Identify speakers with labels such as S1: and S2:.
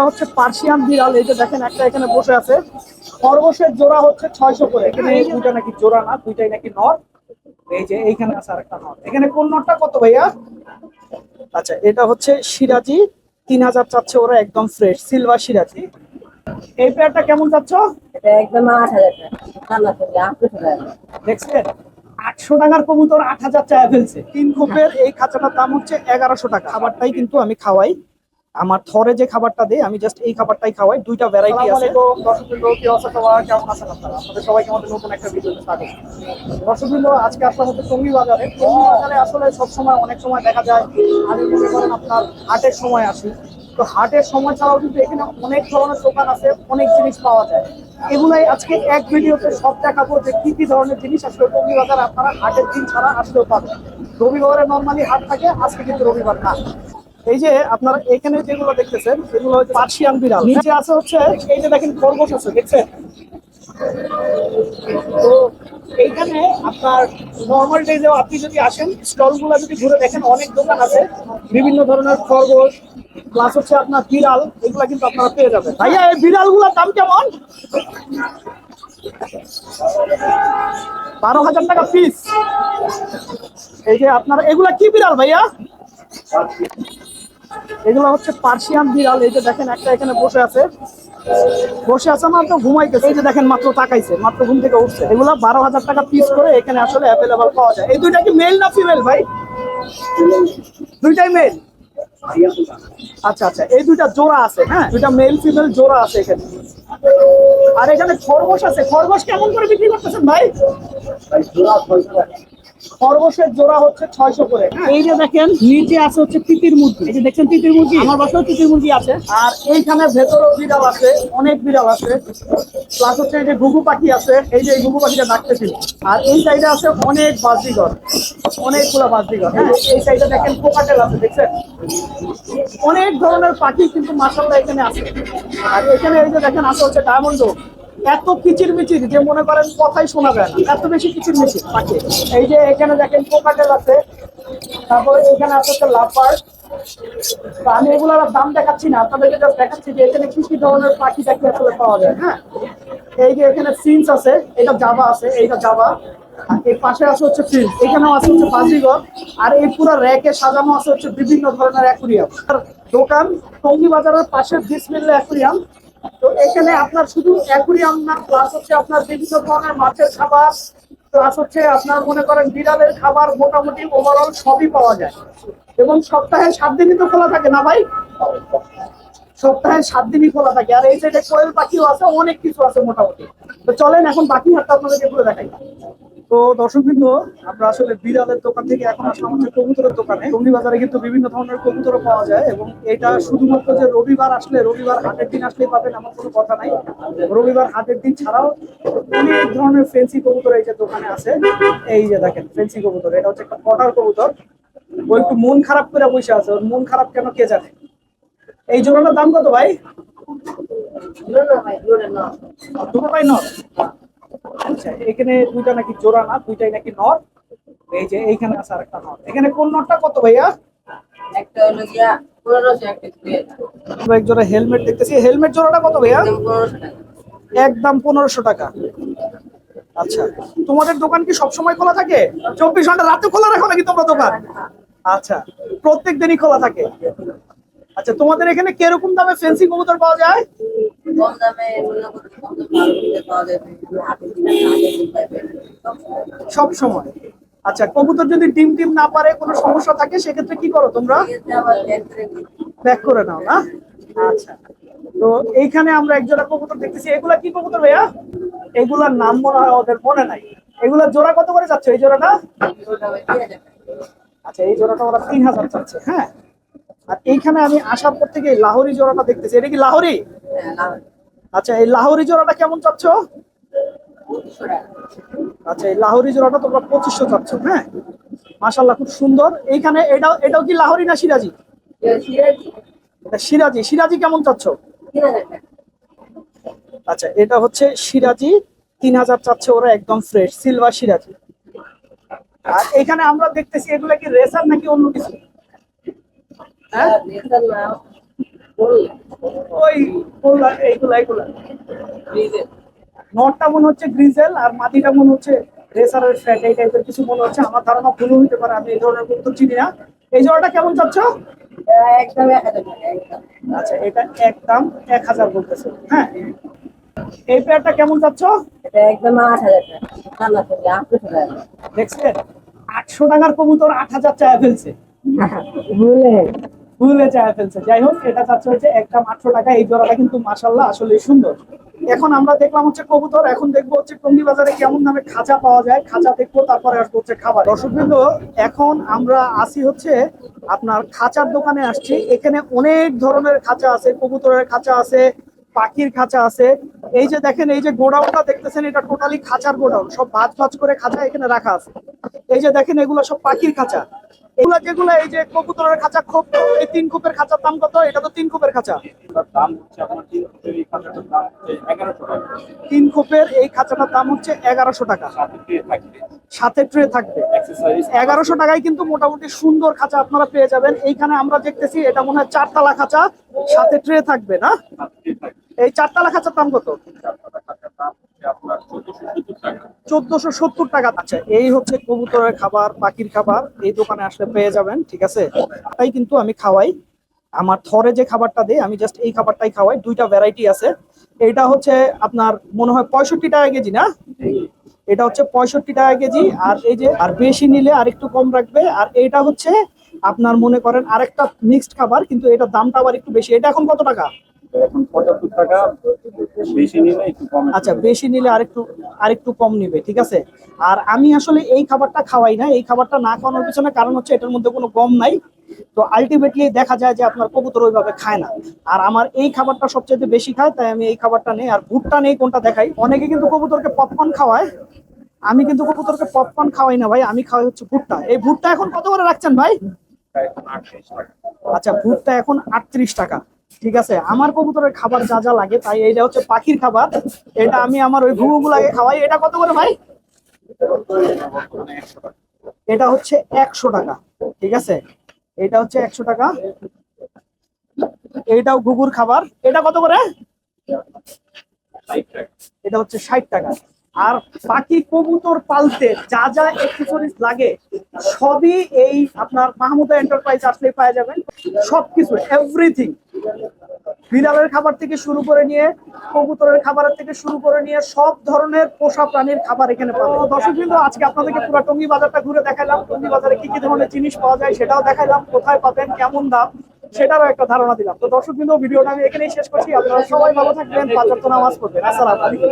S1: এগুলো হচ্ছে পার্সিয়ান বিড়াল এই যে দেখেন একটা এখানে বসে আছে। খরগোশের জোড়া হচ্ছে ছয়শো করে। এখানে দুইটা নাকি জোড়া না দুইটাই নাকি নর। এই যে এইখানে আছে আরেকটা নর। এখানে কোন নরটা কত ভাইয়া? আচ্ছা এটা হচ্ছে সিরাজি। তিন হাজার চাচ্ছে ওরা একদম ফ্রেশ সিলভার সিরাজি। এই পেয়ারটা কেমন চাচ্ছ
S2: এটা একদম আট হাজার
S1: দেখছেন? আটশো টাকার কবুতর আট হাজার টাকা ফেলছে। তিন খোপের এই খাঁচাটার দাম হচ্ছে এগারোশো টাকা। খাবারটাই কিন্তু আমি খাওয়াই। আমার থরে যে খাবারটা দেয়, আমি জাস্ট এই খাবারটাই খাওয়াই। দুইটা ভ্যারাইটি আছে। আপনাদের সবাইকে আমাদের নতুন একটা ভিডিওতে স্বাগত। দর্শকবৃন্দ, আজকে আসলাম হচ্ছে টঙ্গি বাজারে। টঙ্গি বাজারে আসলে সবসময়, অনেক সময় দেখা যায় আমি মনে করেন আপনার হাটের সময় আসি। তো হাটের সময় ছাড়াও কিন্তু এখানে অনেক ধরনের দোকান আছে, অনেক জিনিস পাওয়া যায়। এগুলাই আজকে এক ভিডিওতে সব দেখাবো যে কি কি ধরনের জিনিস আসলে টঙ্গি বাজার আপনারা হাটের দিন ছাড়া আসলেও পাবেন। রবিবারে নর্মালি হাট থাকে, আজকে কিন্তু রবিবার না। এই যে আপনারা এখানে যেগুলো দেখতেছেন, এগুলো পার্সিয়ান বিড়াল। নিচে আছে হচ্ছে, এই যে দেখেন খরগোশ আছে, দেখছেন? তো এইখানে আপনার নর্মাল ডেজে আপনি যদি আসেন স্টলগুলো যদি ঘুরে দেখেন, অনেক দোকান আছে, বিভিন্ন ধরনের খরগোশ প্লাস হচ্ছে আপনার বিড়াল, এগুলা কিন্তু আপনারা পেয়ে যাবেন। ভাইয়া, এই বিড়ালগুলার দাম কেমন? বারো হাজার টাকা পিস এই যে আপনার, এগুলা কি বিড়াল ভাইয়া? এগুলো হচ্ছে পার্সিয়ান বিড়াল, এই যে দেখেন একটা এখানে বসে আছে। বসে আছে মাত্র ঘুমাইতেছে, এই যে দেখেন মাত্র তাকাইছে, মাত্র ঘুম থেকে উঠছে। এগুলো বারো হাজার টাকা পিস করে এখানে আসলে অ্যাভেলেবল পাওয়া যায়। এই দুইটা কি মেল না ফিমেল ভাই? দুইটাই মেল আচ্ছা আচ্ছা এই দুইটা জোড়া আছে হ্যাঁ? দুইটা মেল ফিমেল জোড়া আছে এখানে। আর এখানে খরগোশ আছে। খরগোশ কেমন করে বিক্রি করতেছেন ভাই? খরগোশের জোড়া হচ্ছে ছয়শো করে। হ্যাঁ? এই যে দেখেন নিচে আছে হচ্ছে তিতির মুরগি। এই যে দেখছেন তিতির মুরগি? আমার বাসায় তিতির মুরগি আছে। আর এইখানে ভেতরেও বিড়াল আছে অনেক বিড়াল আছে। প্লাস হচ্ছে এই যে ঘুঘু পাখি আছে এই যে এই ঘুঘু পাখিটা ডাকতেছিল। আর এই সাইডে আছে অনেক বাজিঘর অনেকগুলো বাজিঘর হ্যাঁ এই সাইডে দেখেন পোকাটেল আছে দেখছেন? অনেক ধরনের পাখি কিন্তু মাসাল্লাহ এখানে আছে। আর এখানে এই যে দেখেন আছে হচ্ছে ডায়মন্ড এত কিচির মিচির যে মনে করেন কথাই শোনা যায় না। এত বেশি কিচির মিচির পাখি এই যে এখানে দেখেন পোকাটেল আছে, তারপরে এখানে আছে হচ্ছে লাফার। আমি এগুলোর দাম দেখাচ্ছি না, আপনাদেরকে দেখাচ্ছি যে এখানে কি কি ধরনের পাখি টাকি আসলে পাওয়া যায় হ্যাঁ? এই যে এখানে সিনস আছে, এটা জাবা আছে, এইটা জাবা। এই পাশে আছে হচ্ছে ফিল্ড এখানেও আছে হচ্ছে বাজিগর। আর এই পুরো র্যাকে সাজানো আছে হচ্ছে বিভিন্ন ধরনের অ্যাকুরিয়াম। দোকান, টঙ্গি বাজারের পাশে বিসমিল্লা অ্যাকুরিয়াম। তো এখানে আপনার শুধু অ্যাকুরিয়াম না প্লাস হচ্ছে আপনার বিভিন্ন ধরনের মাছের খাবার প্লাস হচ্ছে আপনার মনে করেন বিড়ালের খাবার, মোটামুটি ওভারঅল সবই পাওয়া যায়। এবং সপ্তাহে সাত দিনই তো খোলা থাকে না ভাই? সপ্তাহে সাত দিনই খোলা থাকে। আর এই সাইডে কোয়েল পাখিও আছে, অনেক কিছু আছে মোটামুটি। তো চলেন, এখন বাকি হাতটা আপনাদেরকে ঘুরে দেখাই। তো দর্শক বিন্দু আমরা আসলে বিড়ালের দোকান থেকে এখন আসলাম হচ্ছে কবুতরের দোকানে। টঙ্গি বাজারে কিন্তু বিভিন্ন ধরনের কবুতর পাওয়া যায় এবং এটা শুধুমাত্র যে রবিবার আসলে রবিবার হাটের দিন আসলেই পাবেন এমন কোনো কথা নাই। রবিবার হাটের দিন ছাড়াও অনেক ধরনের ফেন্সি কবুতর এই যে দোকানে আছে। এই যে দেখেন ফেন্সি কবুতর এটা হচ্ছে একটা কটার কবুতর। ও একটু মন খারাপ করে বসে আছে ওর মন খারাপ কেন কে জানে? এই জোড়াটার দাম কত ভাই? দুটোটাই নর আচ্ছা এখানে দুইটা নাকি জোড়া না দুইটাই নাকি নর? এই যে এইখানে আছে আরেকটা নর। এখানে কোন নরটা কত ভাইয়া?
S2: একটা হলো গিয়া পনেরোশো একটা দুই হাজার
S1: আমরা এক জোড়া হেলমেট দেখতেছি। হেলমেট জোড়াটা কত ভাইয়া?
S2: একদম পনেরোশো টাকা।
S1: আচ্ছা তোমাদের দোকান কি সবসময় খোলা থাকে? চব্বিশ ঘণ্টা রাতে খোলা রাখো নাকি তোমরা দোকান? আচ্ছা প্রত্যেক দিনই খোলা থাকে। আচ্ছা তোমাদের এখানে কীরকম দামে ফেন্সি কবুতর পাওয়া যায়?
S2: কম দামে পাওয়া
S1: সব সময়। আচ্ছা কবুতর যদি ডিম টিম না পারে কোনো সমস্যা থাকে সেক্ষেত্রে কি করো তোমরা? ব্যাক করে নাও না? আচ্ছা। তো এইখানে আমরা এক জোড়া কবুতর দেখতেছি। এগুলা কি কবুতর ভাইয়া? এগুলার নাম মনে হয় ওদের মনে নাই। এগুলা জোড়া কত করে যাচ্ছে? এই জোড়াটা? আচ্ছা এই জোড়াটা ওরা তিন হাজার চাচ্ছে হ্যাঁ? আর এইখানে আমি আসার পর থেকে এই লাহোরি জোড়াটা দেখতেছি। এটা কি লাহোরি। আচ্ছা এই লাহোরি জোড়াটা কেমন চাচ্ছ? আচ্ছা এই লাহোরি জোড়াটা তোমরা পঁচিশশো চাচ্ছ হ্যাঁ? মাশাল্লাহ খুব সুন্দর। এইখানে এটাও এটাও কি লাহোরি না সিরাজি? এটা সিরাজি। সিরাজি কেমন চাচ্ছ? আচ্ছা এটা হচ্ছে সিরাজি। তিন হাজার চাচ্ছে ওরা, একদম ফ্রেশ সিলভার সিরাজি। আর এখানে আমরা দেখতেছি এগুলা কি রেসার নাকি অন্য কিছু? হ্যাঁ? ওই, এইগুলা এইগুলা। নটটা মনে হচ্ছে গ্রিজেল আর মাটিটা মনে হচ্ছে রেসারের ফ্যাট এই টাইপের কিছু মনে হচ্ছে। আমার ধারণা ভুল হইতে পারে আমি এই ধরনের কবুতর চিনি না। এই জোড়াটা কেমন চাচ্ছ? আচ্ছা এটা একদম এক হাজার বলতেছে। হ্যাঁ এই পেয়ারটা কেমন চাচ্ছ?
S2: একদম আট হাজার
S1: দেখছেন আটশো টাকার কবুতর আট হাজার চায়া ফেলছে। ভুলে। চায়া ফেলছে। যাই হোক এটা চাচ্ছে হচ্ছে একদম আটশো টাকা। এই জোড়াটা কিন্তু মাসাল্লাহ আসলে সুন্দর। এখন আমরা দেখলাম হচ্ছে কবুতর, এখন দেখব হচ্ছে টঙ্গি বাজারে কেমন দামে খাঁচা পাওয়া যায়। খাঁচা দেখব, তারপরে আসব হচ্ছে খাবার। দর্শকবৃন্দ, এখন আমরা আসি হচ্ছে আপনার খাঁচার দোকানে আসছি। এখানে অনেক ধরনের খাঁচা আছে, কবুতরের খাঁচা আছে, পাখির খাঁচা আছে। এই যে দেখেন, এই যে গোডাউনটা দেখতেছেন, এটা টোটালি খাঁচার গোডাউন। সব ভাজ ভাজ করে খাঁচা এখানে রাখা আছে। এই যে দেখেন, এগুলো সব পাখির খাঁচা। এগুলো যেগুলো এই যে কবুতরের খাঁচা খোপ এই তিন খোপের খাঁচার দাম কত? এটা তো তিন খোপের খাঁচা।
S3: তিন
S1: খোপের এই খাঁচাটার দাম হচ্ছে এগারোশো টাকা।
S3: সাথে
S1: ট্রে থাকবে। এগারোশো টাকায় কিন্তু মোটামুটি সুন্দর খাঁচা আপনারা পেয়ে যাবেন। এইখানে আমরা দেখতেছি এটা মনে হয় চারতলা খাঁচা। সাথে ট্রে থাকবে না? এই চারতলা খাঁচার দাম কত?
S3: চারটা খাঁচার দাম হচ্ছে আপনার চোদ্দশো সত্তর টাকা
S1: আচ্ছা এই হচ্ছে কবুতরের খাবার, পাখির খাবার। এই দোকানে আসলে পেয়ে যাবেন, ঠিক আছে? তাই কিন্তু আমি খাওয়াই। আমার থরে যে খাবারটা দেয় আমি জাস্ট এই খাবারটাই খাওয়াই। দুইটা ভ্যারাইটি আছে। এইটা হচ্ছে আপনার মনে হয় পঁয়ষট্টি টাকা কেজি, না? এটা হচ্ছে পঁয়ষট্টি টাকা কেজি। আর এই যে, আর বেশি নিলে আর একটু কম রাখবে। আর এটা হচ্ছে, আপনার মনে করেন আরেকটা মিক্সড খাবার, কিন্তু এটার দামটা আবার একটু বেশি। এটা এখন কত টাকা?
S3: এখন পঁচাত্তর টাকা বেশি নিলে একটু কম
S1: আচ্ছা বেশি নিলে আরেকটু আরেকটু কম নিবে ঠিক আছে? আর আমি আসলে এই খাবারটা খাওয়াই না এই খাবারটা না খাওয়ানোর পিছনে কারণ হচ্ছে এটার মধ্যে কোনো গম নাই। তো আলটিমেটলি দেখা যায় যে আপনার কবুতর ওইভাবে খায় না। আর আমার এই খাবারটা সবচেয়ে বেশি খায় তাই আমি এই খাবারটা নেই। আর ভুট্টা নেই কোনটা দেখাই? অনেকে কিন্তু কবুতরকে পপকর্ন খাওয়ায়। আমি কিন্তু কবুতরকে পপকর্ন খাওয়াই না ভাই আমি খাওয়াই হচ্ছে ভুট্টা। এই ভুট্টা এখন কত করে রাখছেন ভাই? আচ্ছা ভুট্টা এখন আটত্রিশ টাকা। ঠিক আছে? আমার কবুতরের খাবার যা যা লাগে, তাই এটা হচ্ছে পাখির খাবার। এটা আমি আমার ওই ঘুঘুগুলাকে খাওয়াই। এটা কত করে ভাই? এটা হচ্ছে একশো টাকা। ঠিক আছে? এটা হচ্ছে একশো টাকা। এইটাও ঘুঘুর খাবার। এটা কত করে? এটা হচ্ছে ষাট টাকা। আর বাকি কবুতর পালতে যা যা এক্সেসরিজ লাগে, সবই এই আপনার মাহমুদা এন্টারপ্রাইজ আসলে পাওয়া যাবেন। সবকিছু এভরিথিং বিড়ালের খাবার থেকে শুরু করে নিয়ে, কবুতরের খাবার থেকে শুরু করে নিয়ে সব ধরনের পোষা প্রাণীর খাবার এখানে পাবো দর্শক বিন্দু আজকে আপনাদেরকে পুরো টঙ্গি বাজারটা ঘুরে দেখালাম। টঙ্গি বাজারে কি কি ধরনের জিনিস পাওয়া যায় সেটাও দেখালাম। কোথায় পাবেন, কেমন দাম, সেটারও একটা ধারণা দিলাম। তো দর্শক বিন্দু ভিডিওটা আমি এখানেই শেষ করছি। আপনারা সবাই ভালো থাকবেন পাঁচ নামাজ পড়বেন। আসসালামু